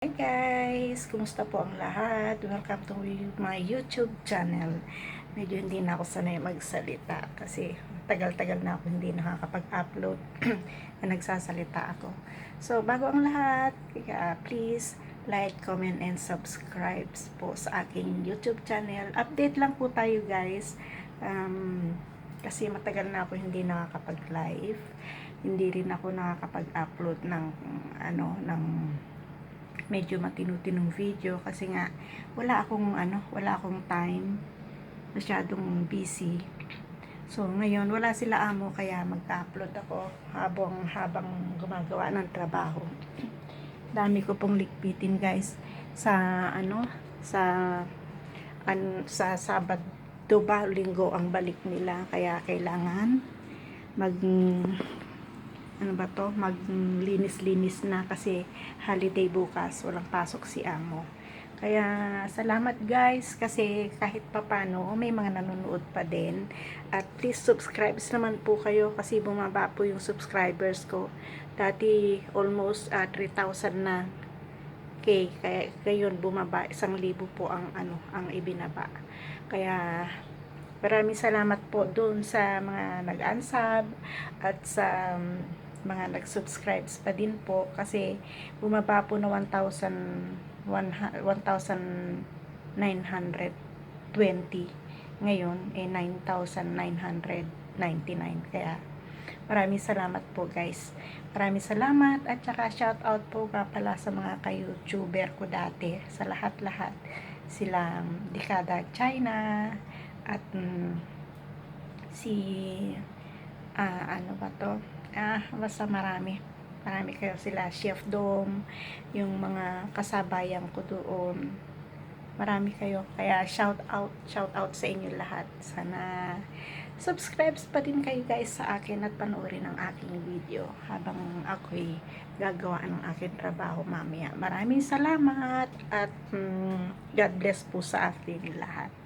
Hi guys! Kumusta po ang lahat? Welcome to my YouTube channel. Medyo hindi na ako sanay magsalita kasi tagal-tagal na ako hindi nakakapag-upload na nagsasalita ako. So, bago ang lahat, please like, comment, and subscribe po sa aking YouTube channel. Update lang po tayo guys. Um, kasi matagal na ako hindi nakakapag-live. Hindi rin ako nakakapag-upload ng ano, ng medyo matinutinong video kasi nga wala akong ano, wala akong time. Masyadong busy. So ngayon wala sila amo kaya mag-upload ako habang habang gumagawa ng trabaho. Dami ko pong likpitin guys sa ano sa an, sa Sabado ba linggo ang balik nila kaya kailangan mag ano ba to, maglinis-linis na kasi holiday bukas, walang pasok si amo. Kaya salamat guys kasi kahit papano may mga nanonood pa din. At please subscribe naman po kayo kasi bumaba po yung subscribers ko. Dati almost uh, 3,000 na K. Kaya ngayon bumaba, isang libo po ang ano ang ibinaba. Kaya maraming salamat po doon sa mga nag-unsub at sa um, mga nag-subscribes pa din po kasi bumaba po na 1,000 1,920 ngayon eh 9,999 kaya maraming salamat po guys. Maraming salamat at saka shout out po nga pala sa mga ka-youtuber ko dati. Sa lahat-lahat. Sila Dekada China at mm, si ah, ano ba to ah, basta marami. Marami kayo sila, Chef Dom, yung mga kasabayan ko doon. Marami kayo. Kaya shout out, shout out sa inyo lahat. Sana subscribes pa din kayo guys sa akin at panoorin ang aking video habang ako'y gagawa ng aking trabaho mamaya. Maraming salamat at mm, God bless po sa ating lahat.